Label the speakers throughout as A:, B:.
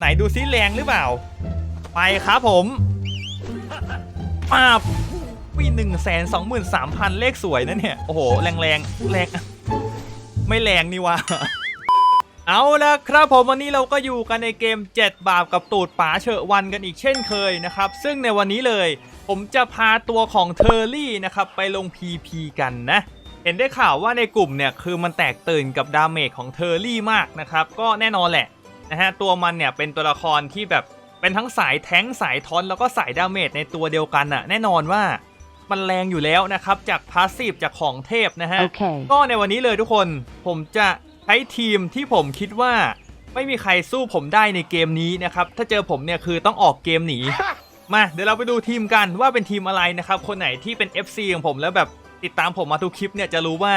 A: ไหนดูซิแรงหรือเปล่า ไปครับผมป้าบวิหนึ่งแสนสองหมื่นสามพันเลขสวยนะเนี่ย โอ้โห แรงแรงแรงไม่แรงนี่วะเอาละครับผมวันนี้เราก็อยู่กันในเกม 7 บาปกับตูดป๋าเฉอะวันกันอีกเช่นเคยนะครับ ซึ่งในวันนี้เลย ผมจะพาตัวของเทอร์รี่นะครับ ไปลง PP กันนะ เห็นได้ข่าวว่าในกลุ่มเนี่ย คือมันแตกตื่นกับดาเมจของเทอร์รี่มากนะครับ ก็แน่นอนแหละ นะฮะตัวมันเนี่ยเป็นตัวละครที่แบบเป็นทั้งสายแท้งสายทอนแล้วก็สายดาเมจในตัวเดียวกันอะแน่นอนว่ามันแรงอยู่แล้วนะครับ จากพาสซีฟจากของเทพนะฮะ
B: Okay.
A: ก็ในวันนี้เลยทุกคนผมจะใช้ทีมที่ผมคิดว่า ไม่มีใครสู้ผมได้ในเกมนี้นะครับ ถ้าเจอผมเนี่ยคือต้องออกเกมหนี มาเดี๋ยวเราไปดูทีมกันว่าเป็นทีมอะไรนะครับ คนไหนที่เป็น FC ของผมแล้วแบบติดตามผมมาทุกคลิปเนี่ยจะรู้ว่า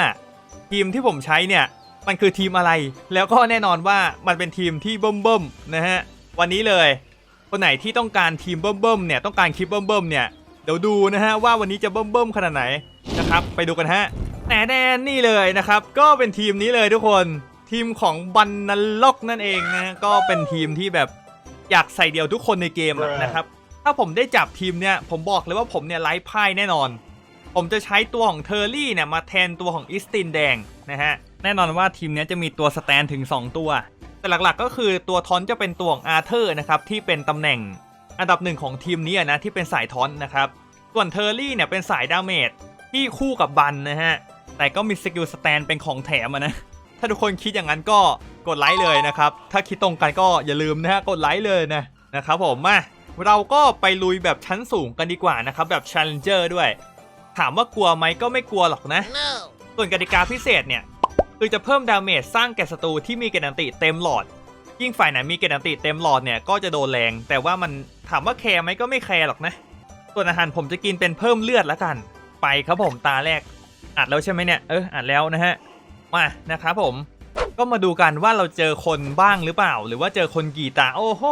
A: ทีมที่ผมใช้เนี่ย มันคือทีมอะไร แล้วก็แน่นอนว่ามันเป็นทีมที่เบิ่มๆนะฮะวันนี้เลยคนไหนที่ต้องการทีมเบิ่มๆเนี่ยต้องการคลิปเบิ่มๆเนี่ยเดี๋ยวดูนะฮะว่าวันนี้จะเบิ่มๆขนาดไหนนะครับไปดูกันฮะแน่แน่นี่เลยนะครับ ก็เป็นทีมนี้เลยทุกคนทีมของบันนันล็อกนั่นเองนะฮะก็เป็นทีมที่แบบอยากใส่เดียวทุกคนในเกมอะนะครับถ้าผมได้จับทีมเนี่ยผมบอกเลยว่าผมเนี่ยไร้พ่ายแน่นอน ผมจะใช้ตัวของเทอร์รี่เนี่ยมาแทนตัวของอิสตินแดงนะฮะ แน่นอนว่าทีมเนี้ยจะมีตัวสแตนถึง 2 ตัว แต่หลักๆก็คือตัวทอนจะเป็นตัวของอาร์เธอร์นะครับที่เป็นตำแหน่งอันดับหนึ่งของทีมนี้อะนะที่เป็นสายทอนนะครับ ส่วนเทอร์รี่เนี่ยเป็นสายดาเมจที่คู่กับบันนะฮะ แต่ก็มีสกิลสแตนเป็นของแถมอะนะ ถ้าทุกคนคิดอย่างนั้นก็กดไลค์เลยนะครับ ถ้าคิดตรงกันก็อย่าลืมนะฮะกดไลค์เลยนะนะครับผมมาเราก็ไปลุยแบบชั้นสูงกันดีกว่านะครับแบบ Challenger ด้วย ถามว่ากลัวไหมก็ไม่กลัวหรอกนะ ส่วนกติกาพิเศษเนี่ย คือจะเพิ่มดาเมจสร้างแก่ศัตรูที่มีเกณฑ์อันติเต็มหลอด ยิ่งฝ่ายไหนมีเกณฑ์อันติเต็มหลอดเนี่ยก็จะโดนแรง แต่ว่ามันถามว่าแคร์ไหมก็ไม่แคร์หรอกนะ ส่วนอาหารผมจะกินเป็นเพิ่มเลือดล้วกัน ไปครับผมตาแรก อัดแล้วใช่ไหมเนี่ย เอออัดแล้วนะฮะ มานะครับผม ก็มาดูกันว่าเราเจอคนบ้างหรือเปล่า หรือว่าเจอคนกี่ตา โอ้โห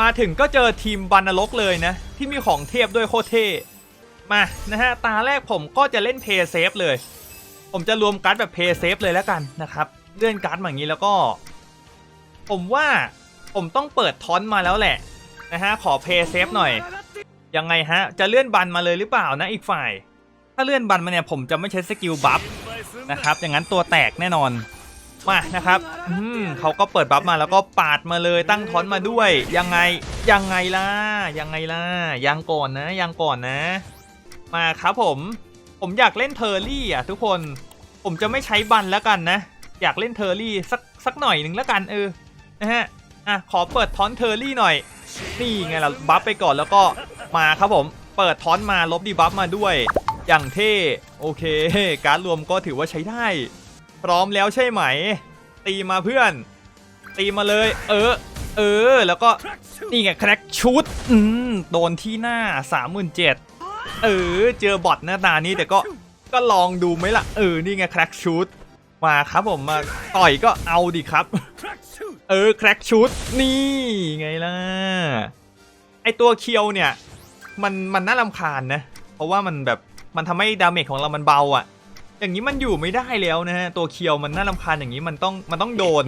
A: มาถึงก็เจอทีมบันนรกเลยนะ ที่มีของเทพด้วยโคเทมานะฮะตาแรกผมก็จะเล่นเพย์เซฟเลย ผมจะรวมการ์ดแบบเพย์เซฟเลยแล้วกันนะครับ เลื่อนการ์ดมาอย่างนี้แล้วก็ ผมว่าผมต้องเปิดทอนมาแล้วแหละนะฮะขอเพย์เซฟหน่อย ยังไงฮะ จะเลื่อนบันมาเลยหรือเปล่านะอีกฝ่าย ถ้าเลื่อนบันมาเนี่ยผมจะไม่ใช้สกิลบัฟนะครับอย่างนั้นตัวแตกแน่นอนมานะครับอืมเขาก็เปิดบัฟมาแล้วก็ปาดมาเลยตั้งทอนมาด้วย ยังไงยังไงล่ะยังไงล่ะยังก่อนนะยังก่อนนะ มาครับผม ผมอยากเล่นเทอร์รี่อะทุกคนผมจะไม่ใช้บันแล้วกันนะ อยากเล่นเทอร์รี่สักสักหน่อยหนึ่งแล้วกันเออนะฮะอะขอเปิดทอนเทอร์รี่หน่อยนี่ไงล่ะบัฟไปก่อนแล้วก็มาครับผมเปิดทอนมาลบดีบัฟมาด้วย อย่างเท่โอเค การรวมก็ถือว่าใช้ได้ พร้อมแล้วใช่ไหม ตีมาเพื่อน ตีมาเลย เออ เออ แล้วก็นี่ไงแคร็กชุดอืมโดนที่หน้า 37,000 เออ เจอบอทหน้าตานี้แต่ก็ก็ลองดูไหมล่ะ เออ นี่ไงแคร็กชุดมาครับผมมาต่อยก็เอาดิครับ เออแคร็กชุดนี่ไงล่ะ ไอตัวเคียวเนี่ย มันมันน่ารำคาญนะ เพราะว่ามันแบบมันทำให้ดาเมจของเรามันเบาอะ่ะ อย่างนี้มันอยู่ไม่ได้แล้วนะฮะตัวเคียวมันน่ารำคาญอย่างนี้มันต้องมันต้องโดน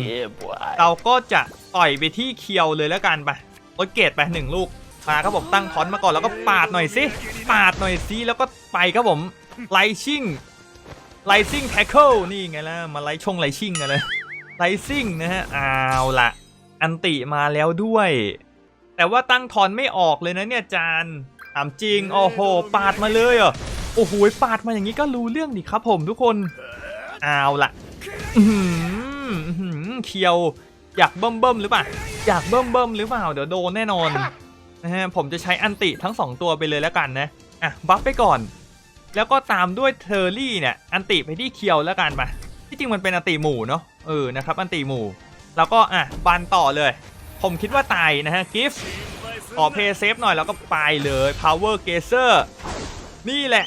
A: เราก็จะต่อยไปที่เคียวเลยแล้วกันไปลดเกรดไปหนึ่งลูก มาครับผมตั้งทอนมาก่อนแล้วก็ปาดหน่อยสิปาดหน่อยสิแล้วก็ไปครับผมไลชิ่งไลซิ่งแท็กเกิลนี่ไงล่ะมาไลชงไลชิ่งกันเลยไลซิ่งนะฮะเอาวละอันติมาแล้วด้วย แต่ว่าตั้งทอนไม่ออกเลยนะเนี่ยจานถามจริงโอ้โหปาดมาเลยอะโอ้โหปาดมาอย่างนี้ก็รู้เรื่องดิครับผมทุกคนเอาวละอื้อหืออื้อหือเคียวอยากเบิ่มเบิ่มหรือเปล่าอยากเบิ่มเบิ่มหรือเปล่าเดี๋ยวโดนแน่นอน นะฮะผมจะใช้อันติทั้ง 2 ตัวไปเลยแล้วกันนะอะบัฟไปก่อน แล้วก็ตามด้วยเทอร์รี่เนี่ยอันติไปที่เคียวแล้วกันไปที่จริงมันเป็นอันติหมู่เนาะเออนะครับอันติหมู่แล้วก็อะบันต่อเลย ผมคิดว่าตายนะฮะกิฟต์ขอเพย์เซฟหน่อยแล้วก็ไปเลย power g a z e r นี่แหละ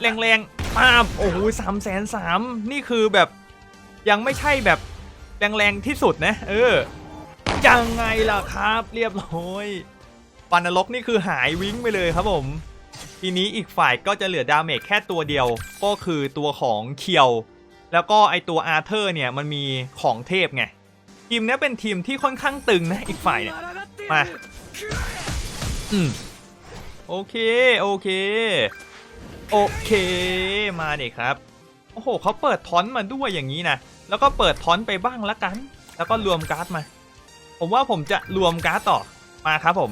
A: แรงๆป้าบโอ้โหสามแสนสามนี่คือแบบยังไม่ใช่แบบแรงๆที่สุดนะ เออยังไงล่ะครับเรียบร้อย ปันนรกนี่คือหายวิ้งไปเลยครับผม ทีนี้อีกฝ่ายก็จะเหลือดาเมจแค่ตัวเดียว ก็คือตัวของเคียว แล้วก็ไอตัวอาร์เธอร์เนี่ยมันมีของเทพไง ทีมเนี้ยเป็นทีมที่ค่อนข้างตึงนะอีกฝ่ายเนี่ย มา อืม โอเค โอเค โอเค มาเด็กครับ โอ้โหเขาเปิดทอนมาด้วยอย่างนี้นะ แล้วก็เปิดทอนไปบ้างละกัน แล้วก็รวมการ์ดมา ผมว่าผมจะรวมการ์ดต่อ มาครับผม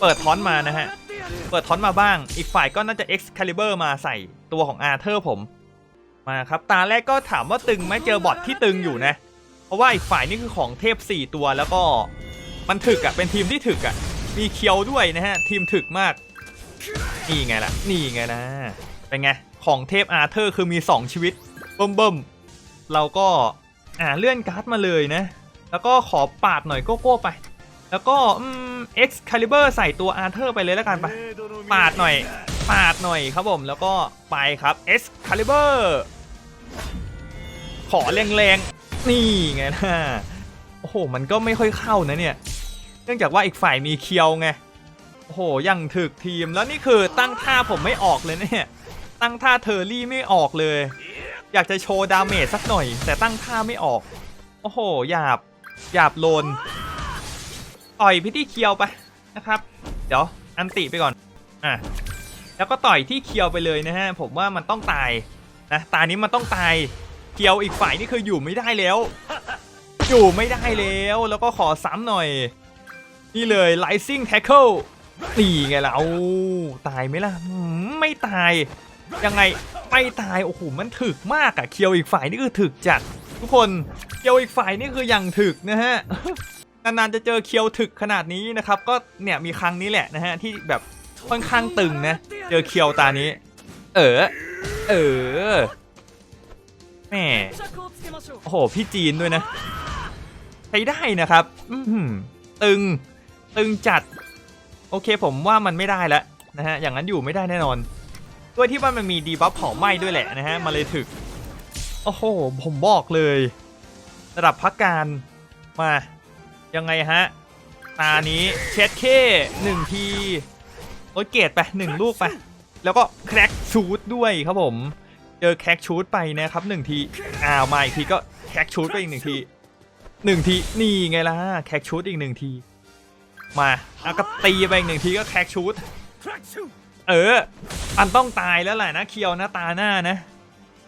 A: เปิดทอนมานะฮะ เปิดทอนมาบ้าง อีกฝ่ายก็น่าจะ Excalibur มาใส่ตัวของอาเธอร์ผม มาครับ ตาแรกก็ถามว่าตึงไหมเจอบอทที่ตึงอยู่นะ เพราะว่าอีกฝ่ายนี่คือของเทพ 4 ตัวแล้วก็มันถึกอะ่ะ เป็นทีมที่ถึกอะ่ะ มีเคียวด้วยนะฮะ ทีมถึกมาก นี่ไงล่ะ นี่ไงนะ เป็นไง ของเทพอาร์เธอร์คือมี 2 ชีวิตเบิ่มเบิ่มเราก็อ่าเลื่อนการ์ดมาเลยนะ แล้วก็ขอปาดหน่อยโก้โก้ไป แล้วก็อืม Excalibur ใส่ตัวอาร์เธอร์ไปเลยแล้วกันไปปาดหน่อยปาดหน่อยครับผมแล้วก็ไปครับ Excalibur ขอแรงๆนี่ไงนะโอ้โหมันก็ไม่ค่อยเข้านะเนี่ย เนื่องจากว่าอีกฝ่ายมีเคียวไงโอ้โหยังถึกทีมแล้วนี่คือตั้งท่าผมไม่ออกเลยเนี่ย ตั้งท่าเทอร์รี่ไม่ออกเลย อยากจะโชว์ดาเมจสักหน่อย แต่ตั้งท่าไม่ออก โอ้โหหยาบหยาบโลน ต่อยพิธีเคียวไปนะครับ เดี๋ยวอันติไปก่อนอะแล้วก็ต่อยที่เคียวไปเลยนะฮะผมว่ามันต้องตายนะตานี้มันต้องตายเคียวอีกฝ่ายนี่คืออยู่ไม่ได้แล้ว อยู่ไม่ได้แล้วแล้วก็ขอซ้ำหน่อย นี่เลย Rising Tackle นี่ไงล่ะเอาตายไหมล่ะไม่ตาย ยังไงไม่ตายโอ้โหมันถึกมากอะเคียวอีกฝ่ายนี่คือถึกจัดทุกคนเคียวอีกฝ่ายนี่คืออยังถึกนะฮะ นานๆจะเจอเคียวถึกขนาดนี้นะครับ ก็เนี่ยมีครั้งนี้แหละนะฮะที่แบบค่อนข้างตึงนะ เจอเคียวตานี้ เออ เออแหมโอ้โห พี่จีนด้วยนะ ใช้ได้นะครับ อืตึง ตึงจัด โอเคผมว่ามันไม่ได้แล้วนะฮะ อย่างนั้นอยู่ไม่ได้แน่นอนด้วยที่ว่ามันมีดีบัฟเผาไหม้ด้วยแหละนะฮะ มาเลยถึก โอ้โห ผมบอกเลย ระดับพักการมา ยังไงฮะ ตานี้เช็ดเคหนึ่งที โอ้ยเกตไปหนึ่งลูกไป แล้วก็แคร็กชูดด้วยครับผม เจอแคร็กชูดไปนะครับหนึ่งที อ้าวมาอีกทีก็แคร็กชูดไปอีกหนึ่งทีหนึ่งทีนี่ไงล่ะแคร็กชูดอีกหนึ่งที มาแล้วก็ตีไปอีกหนึ่งทีก็แคร็กชูดเออ อันต้องตายแล้วแหละนะเคียวนะตาหน้านะ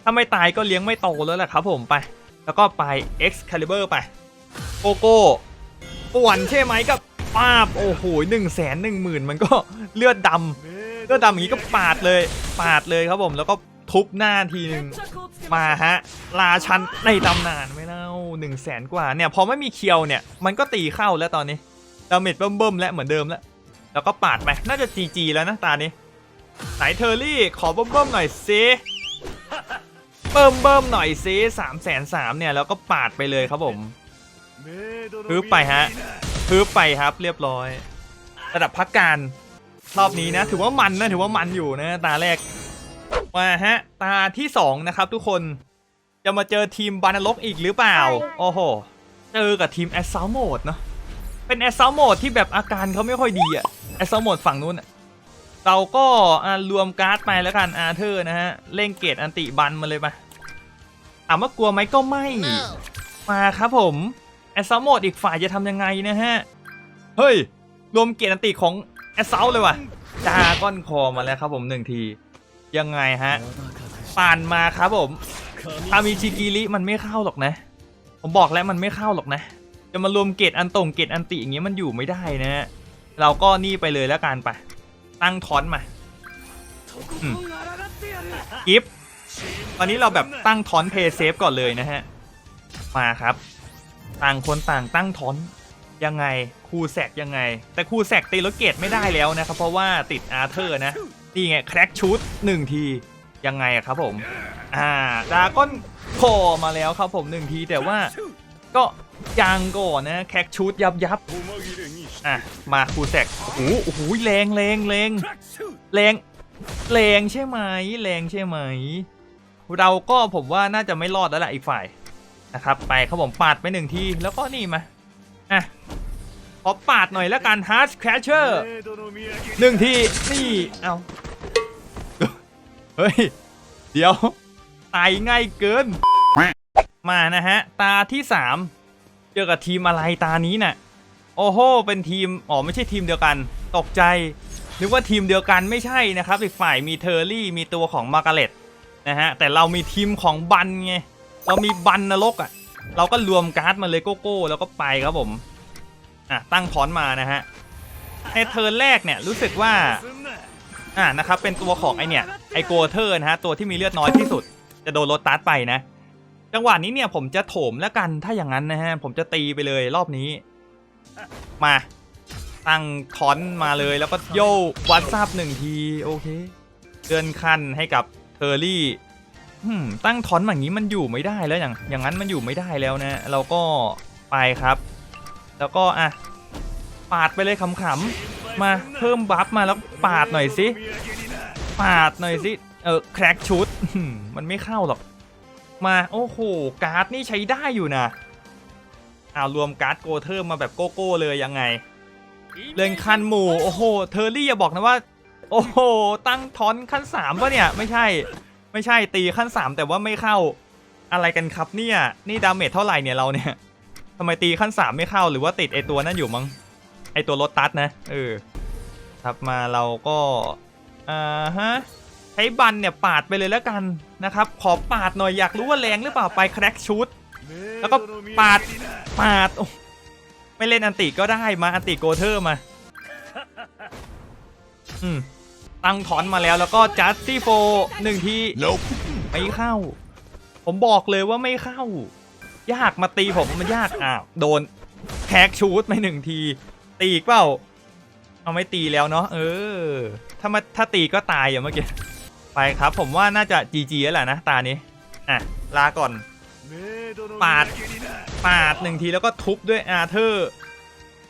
A: ถ้าไม่ตายก็เลี้ยงไม่โตแล้วแหละครับผมไป แล้วก็ไป Excalibur ไปโกโก้ ป่วนใช่ไหมกับป้าบโอ้โหหนึ่งแสนหนึ่งหมื่นมันก็เลือดดำเลือดดำอย่างนี้ก็ปาดเลยปาดเลยครับผมแล้วก็ทุบหน้าทีหนึ่งมาฮะราชันในตำนานไม่เล่าหนึ่งแสนกว่าเนี่ยพอไม่มีเคียวเนี่ยมันก็ตีเข้าแล้วตอนนี้ดาเมจเบิ่มๆแล้วเหมือนเดิมแล้ว แล้วก็ปาดไปน่าจะ GG แล้วนะตานี้ไหนเทอร์รี่ขอเบิ่มๆหน่อยซิเบิ่มเบิ่มๆหน่อยซิสามแสนสามเนี่ยแล้วก็ปาดไปเลยครับผม
B: ฮึบไปฮะ
A: พื้ไปครับเรียบร้อย ระดับพักการรอบนี้นะ ถือว่ามันนะถือว่ามันอยู่นะตาแรกมาฮะ ตาที่สองนะครับทุกคนจะมาเจอทีมบานรกอีกหรือเปล่า โอ้โห เจอกับทีมแอสซ l ลโหมดเนาะเป็นแอสซ l ลโหมดที่แบบอาการเขาไม่ค่อยดีอะแอสซ l ลโหมดฝั่งนู้นอะเราก็อ่ารวมการ์ดไปแล้วกันอาเธอร์นะฮะเล่งเกตอันติบันมาเลยมาถามว่ากลัวไหมก็ไม่ มาครับผม แอสซ l ลโหมดอีกฝ่ายจะทำยังไงนะฮะ เฮ้ย รวมเกียรติอันติของแอสเซลเลยว่ะดาก้อนคอมาแล้วครับผมหนึ่งที ยังไงฮะป่านมาครับผมทามิชิกิริมันไม่เข้าหรอกนะ ผมบอกแล้วมันไม่เข้าหรอกนะ จะมารวมเกตอันตรงเกตอันติอย่างเงี้ยมันอยู่ไม่ได้นะฮะเราก็นี่ไปเลยแล้วกันไป ตั้งทอนมาอืมกิฟตอนนี้เราแบบตั้งทอนเพย์เซฟก่อนเลยนะฮะ มาครับ ต่างคนต่างตั้งทอนยังไงคูแซกยังไง แต่คูแซกตีรถเกตไม่ได้แล้วนะครับเพราะว่าติดอาร์เธอร์นะนี่ไงแคร็กชูดหนึ่งทียังไงอะครับผมอ่าดาก้อนคอมาแล้วครับผมหนึ่งทีแต่ว่าก็ยังก่อนนะแคร็กชูดยับยับอะมาคูแซกโอ้โหโอ้โหแรงแรงแรงแรงแรงใช่ไหมแรงใช่ไหมเราก็ผมว่าน่าจะไม่รอดแล้วแหละอีกฝ่าย นะครับไปครับผมปาดไปหนึ่งทีแล้วก็นี่มาอะขอปาดหน่อยแล้วกันฮาร์ดแคชเชอร์หนึ่งทีนี่เอาเฮ้ย เดี๋ยวตายง่ายเกิน มานะฮะ ตาที่สามเจอกับทีมอะไรตานี้น่ะ โอ้โห เป็นทีม อ๋อ ไม่ใช่ทีมเดียวกัน ตกใจ นึกว่าทีมเดียวกันไม่ใช่นะครับ อีกฝ่ายมีเทอร์รี่ มีตัวของมาร์กาเร็ตนะฮะ แต่เรามีทีมของบันไง เรามีบันนรกอะ เราก็รวมการ์ดมาเลยโกโก้แล้วก็ไปครับผม อะตั้งพรมานะฮะในเทิร์นแรกเนี่ยรู้สึกว่า อะนะครับเป็นตัวของไอเนี่ยไอโกเทอร์นะฮะตัวที่มีเลือดน้อยที่สุด จะโดนรถตัดไปนะ จังหวะนี้เนี่ยผมจะโถมแล้วกันถ้าอย่างนั้นนะฮะผมจะตีไปเลยรอบนี้ มาตั้งทอนมาเลยแล้วก็โยวัดทราบหนึ่งทีโอเคเดือนคันให้กับเทอร์รี่ ตั้งทอนแบบนี้มันอยู่ไม่ได้แล้วอย่างอย่างนั้นมันอยู่ไม่ได้แล้วนะ เราก็ไปครับ แล้วก็อะปาดไปเลยขำๆมาเพิ่มบัฟมาแล้วปาดหน่อยสิปาดหน่อยสิเออแคร็กชุดมันไม่เข้าหรอก มาโอ้โหการ์ดนี่ใช้ได้อยู่นะอ้ารวมการ์ดโกเทอร์มาแบบโกโก้เลยยังไงเล่นขั้นหมู่โอ้โหเทอร์รี่อย่าบอกนะว่า โอ้โหตั้งทอนขั้นสามปะเนี่ยไม่ใช่ ไม่ใช่ตีขั้นสามแต่ว่าไม่เข้าอะไรกันครับเนี่ยนี่ดาเมจเท่าไหร่เนี่ยเราเนี่ยทำไมตีขั้นสามไม่เข้าหรือว่าติดไอตัวนั่นอยู่มั้งไอตัวรถตัดนะเออครับมาเราก็อ่าฮะใช้บันเนี่ยปาดไปเลยแล้วกันนะครับ ขอปาดหน่อยอยากรู้ว่าแรงหรือเปล่าไปแคร็กชุดแล้วก็ปาดปาดโอ้ไม่เล่นอันติก็ได้มาอันติโกเทอร์มาอืม ตั้งถอนมาแล้วแล้วก็จัดซี่โฟหนึ่งที
B: Nope
A: ไม่เข้า ผมบอกเลยว่าไม่เข้า ยากมาตีผมมันยากอ้าวโดนแท็กชูดไปหนึ่งที ตีอีกเปล่าเอาไม่ตีแล้วเนาะเออ ถ้ามาถ้าตีก็ตายอย่างเมื่อกี้ไปครับ ผมว่าน่าจะ GG แล้วแหละนะตานี้อะลาก่อน
B: ปาด
A: ปาดหนึ่งทีแล้วก็ทุบด้วยอาเธอร์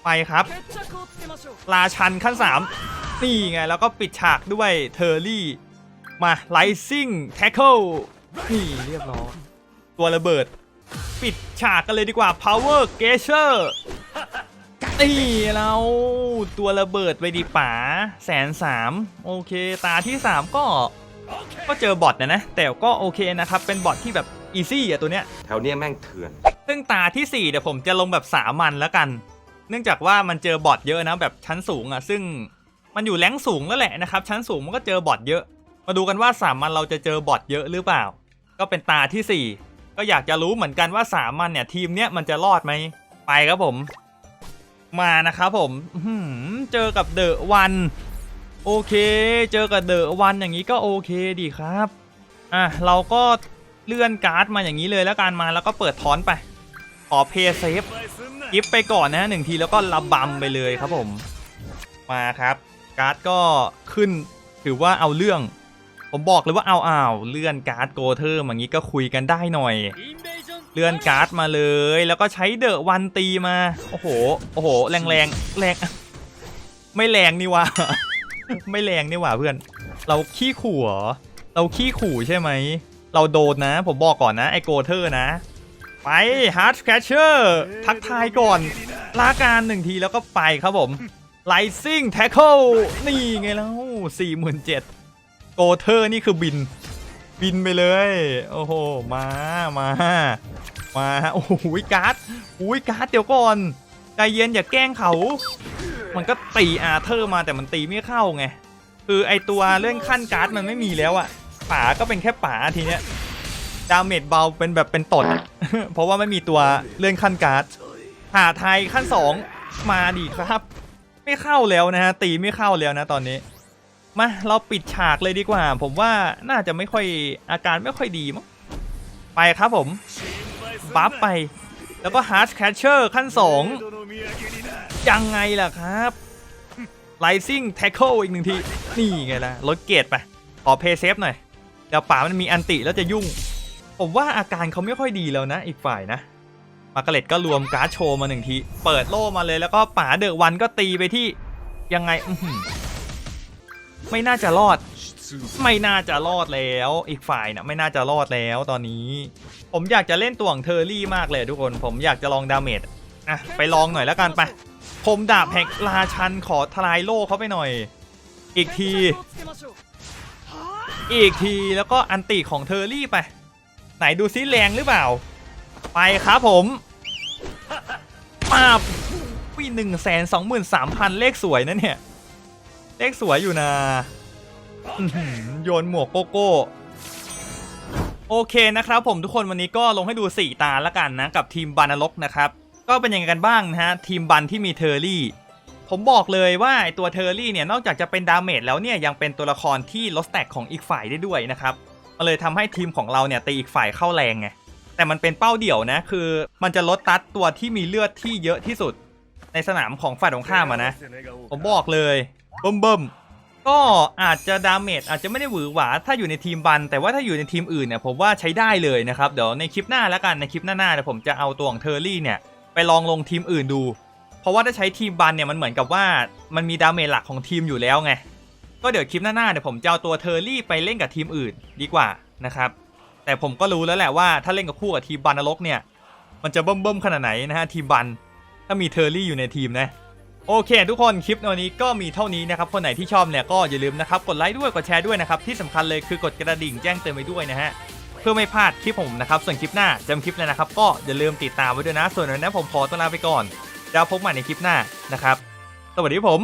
A: ไปครับ ราชันขั้น3 นี่ไง แล้วก็ปิดฉากด้วยเทอร์รี่ มาไลซิ่งแท็กเกิลนี่เรียบร้อยตัวระเบิด ปิดฉากกันเลยดีกว่า Power g a z e r นี่เราตัวระเบิดไปดีป๋าแสนสามโอเค ตาที่3ก็ ก็เจอบอทนะนะ แต่ก็โอเคนะครับ เป็นบอทที่แบบอีซี่อะตัวเนี้ย
C: แถวเนี้ยแม่งเถื่อน
A: ซึ่งตาที่4เดี๋ยวผมจะลงแบบสามัญแล้วกัน เนื่องจากว่ามันเจอบอทเยอะนะแบบชั้นสูงอะซึ่ง มันอยู่แรงสูงแล้วแหละนะครับ ชั้นสูงมันก็เจอบอทเยอะ มาดูกันว่าสามัญเราจะเจอบอทเยอะหรือเปล่า ก็เป็นตาที่ 4 ก็อยากจะรู้เหมือนกันว่าสามัญเนี่ยทีมเนี้ยมันจะรอดไหมไปครับผม มานะครับผมเจอกับเดอะวันโอเค เจอกับเดอะวันอย่างนี้ก็โอเคดีครับอะเราก็เลื่อนการ์ดมาอย่างนี้เลยแล้วกันมาแล้วก็เปิดทอนไปขอเพย์เซฟกิฟไปก่อนนะหนึ่งทีแล้วก็ระบำไปเลยครับผม มาครับ การ์ดก็ขึ้นถือว่าเอาเรื่อง ผมบอกเลยว่าเอาอ่าวเลื่อนการ์ดโกเทอร์อย่างนี้ก็คุยกันได้หน่อย เลื่อนการ์ดมาเลย แล้วก็ใช้เดอะวันตีมา โอ้โห โอ้โห แรงแรงแรง ไม่แรงนี่ว่าไม่แรงนี่ว่าเพื่อน เราขี้ขู่เหรอ เราขี้ขู่ใช่ไหม เราโดนนะ ผมบอกก่อนนะไอโกเทอร์นะ ไปฮาร์ดแคชเชอร์ทักทายก่อนลาการหนึ่งทีแล้วก็ไปครับผม ไลซิ่งแท็กเกิลนี่ไงแล้วสี่หมื่นเจ็ดโกเทอร์นี่คือบิน บินไปเลย โอ้โห มา มา มา โอ้โหการ์ดอุ้ยการ์ดเดี๋ยวก่อน ใจเย็นอย่าแกล้งเขา มันก็ตีอาเธอร์มาแต่มันตีไม่เข้าไง คือไอตัวเลื่อนขั้นการ์ดมันไม่มีแล้วอะป่าก็เป็นแค่ป่าทีเนี้ย ดาเมจเบาเป็นแบบเป็นตด เพราะว่าไม่มีตัวเลื่อนขั้นการ์ดหาไทยขั้น2มาดิครับ ไม่เข้าแล้วนะฮะตีไม่เข้าแล้วนะตอนนี้มาเราปิดฉากเลยดีกว่า ผมว่าน่าจะไม่ค่อยอาการไม่ค่อยดีมั้งไปครับผมบัฟไป แล้วก็ฮาร์ดแคชเชอร์ขั้น 2 ยังไงล่ะครับไลซิ่งแท็กเกิลอีกหนึ่งที นี่ไงล่ะลดเกรดไป ขอเพย์เซฟหน่อย เดี๋ยวป่ามันมีอันติแล้วจะยุ่ง ผมว่าอาการเขาไม่ค่อยดีแล้วนะอีกฝ่ายนะ มาร์กาเร็ตก็รวมการ์ดโชว์มาหนึ่งที เปิดโล่มาเลยแล้วก็ป่าเดอะวันก็ตีไปที่ยังไงไม่น่าจะรอด ไม่น่าจะรอดแล้ว อีกฝ่ายนะไม่น่าจะรอดแล้วตอนนี้ ผมอยากจะเล่นตัวของเทอร์รี่มากเลยทุกคน ผมอยากจะลองดาเมจอะไปลองหน่อยแล้วกันไปผมดาบแห่งราชันขอทลายโล่เขาไปหน่อย อีกที อีกทีแล้วก็อันติของเทอร์รี่ไป ไหนดูซิแรงหรือเปล่า ไปครับผม ป้าบปีหนึ่งแสนสองหมื่นสามพันเลขสวยนะเนี่ย เลขสวยอยู่นะย้อหือโยนหมวกโกโก้โอเคนะครับผมทุกคนวันนี้ก็ลงให้ดู 4 ตาละกันนะกับทีมบานรกนะครับ ก็เป็นยังไงกันบ้างนะฮะทีมบันที่มีเทอร์รี่ ผมบอกเลยว่าตัวเทอร์รี่เนี่ยนอกจากจะเป็นดาเมจแล้วเนี่ยยังเป็นตัวละครที่ลดสแต็กของอีกฝ่ายได้ด้วยนะครับมันเลยทำให้ทีมของเราเนี่ยตีอีกฝ่ายเข้าแรงไง แต่มันเป็นเป้าเดี่ยวนะ คือมันจะลดตัดตัวที่มีเลือดที่เยอะที่สุด ในสนามของฝ่ายตรงข้ามอะนะ ผมบอกเลยเบิ่มเบิ่มก็อาจจะดาเมจอาจจะไม่ได้หวือหวาถ้าอยู่ในทีมบัน แต่ว่าถ้าอยู่ในทีมอื่นเนี่ยผมว่าใช้ได้เลยนะครับ เดี๋ยวในคลิปหน้าแล้วกันในคลิปหน้าๆเดี๋ยวผมจะเอาตัวของเทอร์รี่เนี่ยไปลองลงทีมอื่นดู เพราะว่าถ้าใช้ทีมบันเนี่ยมันเหมือนกับว่ามันมีดาเมจหลักของทีมอยู่แล้วไงก็เดี๋ยวคลิปหน้าๆเดี๋ยวผมจะเอาตัวเทอร์รี่ไปเล่นกับทีมอื่นดีกว่านะครับ แต่ผมก็รู้แล้วแหละว่าถ้าเล่นกับคู่กับทีมบันนรกเนี่ย มันจะเบิ่มๆขนาดไหนนะฮะทีมบัน ถ้ามีเทอร์รี่อยู่ในทีมนะโอเค ทุกคนคลิปในวันนี้ก็มีเท่านี้นะครับ คนไหนที่ชอบเนี่ยก็อย่าลืมนะครับกดไลค์ด้วยกดแชร์ด้วยนะครับที่สำคัญเลยคือกดกระดิ่งแจ้งเตือนไว้ด้วยนะฮะเพื่อไม่พลาดคลิปผมนะครับส่วนคลิปหน้าจำคลิปเลยนะครับ ก็อย่าลืมติดตามไว้ด้วยนะ ส่วนวันนี้ผมขอตัวลาไปก่อนจะพบใหม่ในคลิปหน้านะครับสวัสดีผม